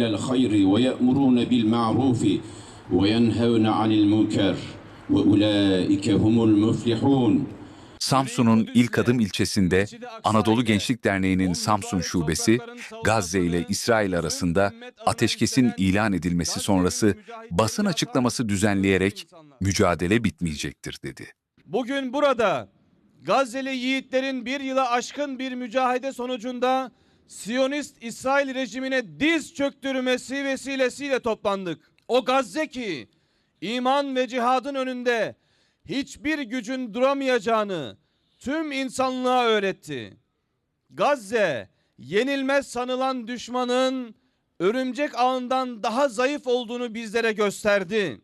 الخير ويأمرون بالمعروف وينهون عن المنكر وأولئك هم المفلحون Samsun'un ilk adım ilçesinde Anadolu Gençlik Derneği'nin Samsun Şubesi, Gazze ile İsrail arasında ateşkesin ilan edilmesi sonrası basın açıklaması düzenleyerek mücadele bitmeyecektir dedi. Bugün burada Gazze'li yiğitlerin bir yıla aşkın bir mücahede sonucunda Siyonist İsrail rejimine diz çöktürmesi vesilesiyle toplandık. O Gazze ki iman ve cihadın önünde hiçbir gücün duramayacağını tüm insanlığa öğretti. Gazze yenilmez sanılan düşmanın örümcek ağından daha zayıf olduğunu bizlere gösterdi.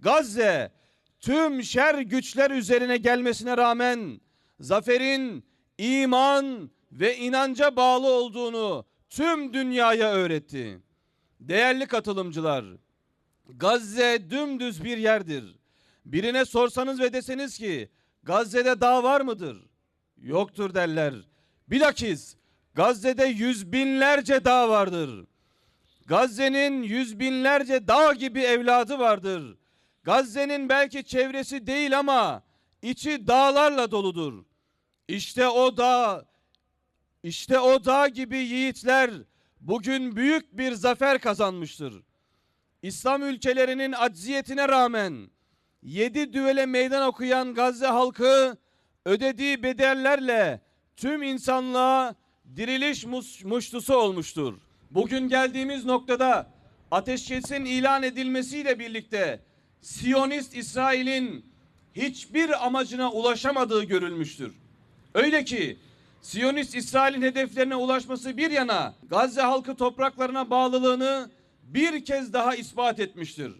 Gazze tüm şer güçler üzerine gelmesine rağmen zaferin iman ve inanca bağlı olduğunu tüm dünyaya öğretti. Değerli katılımcılar, Gazze dümdüz bir yerdir. Birine sorsanız ve deseniz ki Gazze'de dağ var mıdır? Yoktur derler. Bilakis Gazze'de yüz binlerce dağ vardır. Gazze'nin yüz binlerce dağ gibi evladı vardır. Gazze'nin belki çevresi değil ama içi dağlarla doludur. İşte o dağ, işte o dağ gibi yiğitler bugün büyük bir zafer kazanmıştır. İslam ülkelerinin acziyetine rağmen yedi düvele meydan okuyan Gazze halkı ödediği bedellerle tüm insanlığa diriliş muştusu olmuştur. Bugün geldiğimiz noktada ateşkesin ilan edilmesiyle birlikte Siyonist İsrail'in hiçbir amacına ulaşamadığı görülmüştür. Öyle ki Siyonist İsrail'in hedeflerine ulaşması bir yana Gazze halkı topraklarına bağlılığını bir kez daha ispat etmiştir.